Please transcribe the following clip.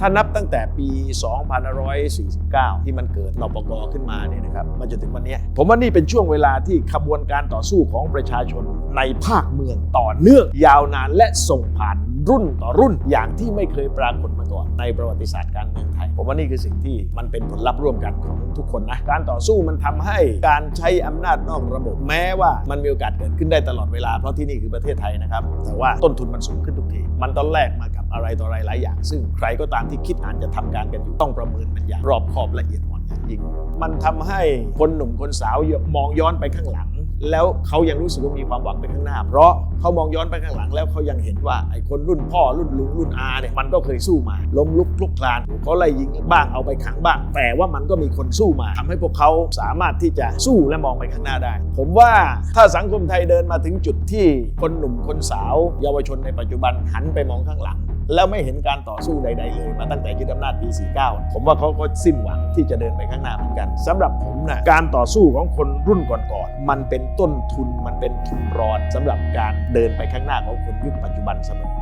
ถ้านับตั้งแต่ปี 2549 ที่มันเกิดนปกขึ้นมาเนี่ยนะครับมาจนถึงวันนี้ผมว่านี่เป็นช่วงเวลาที่ขบวนการต่อสู้ของประชาชนในภาคเมืองต่อเนื่องยาวนานและส่งผ่านรุ่นต่อรุ่นอย่างที่ไม่เคยปรากฏมาก่อนในประวัติศาสตร์การเมืองไทย ผมว่านี่คือสิ่งที่มันเป็นผลลัพธ์ร่วมกันของทุกคนนะ การต่อสู้มันทำให้การใช้อำนาจนอกระบบแม้ว่ามันมีโอกาสเกิดขึ้นได้ตลอดเวลาเพราะที่นี่คือประเทศไทยนะครับแต่ว่าต้นทุนมันสูงขึ้นทุกทีมันต้องแลกมา อะไรต่ออะไรหลายอย่าง ซึ่งใครก็ตามที่คิดอ่านจะทำการกันอยู่ต้องประเมินมันอย่างรอบคอบละเอียดอ่อนอย่างยิ่งมันทำให้คนหนุ่มคนสาวมองย้อนไปข้างหลัง แล้วเขายังรู้สึกว่ามีความหวังไปข้างหน้า เพราะเขามองย้อนไปข้างหลัง แล้วเขายังเห็นว่าไอ้คนรุ่นพ่อรุ่นลุงรุ่นอาเนี่ยมันก็เคยสู้มาล้มลุกคลุกคลานเขาไล่ยิงบ้างเอาไปขังบ้าง แต่ว่ามันก็มีคนสู้มาทำให้พวกเขาสามารถที่จะสู้และมองไปข้างหน้าได้ ผมว่าถ้าสังคมไทยเดินมาถึงจุดที่คนหนุ่มคนสาว เยาวชนในปัจจุบันหันไปมองข้างหลัง แล้วไม่เห็นการต่อสู้ใด ๆ เลย มาตั้งแต่ยึดอำนาจปี 49 ผมว่าเขาก็สิ้นหวังที่จะเดินไปข้างหน้าเหมือนกันสำหรับผมนะการต่อสู้ของคนรุ่นก่อนๆมันเป็นต้นทุนมันเป็นทุนรอนสำหรับการเดินไปข้างหน้าของคนยุคปัจจุบันเสมอ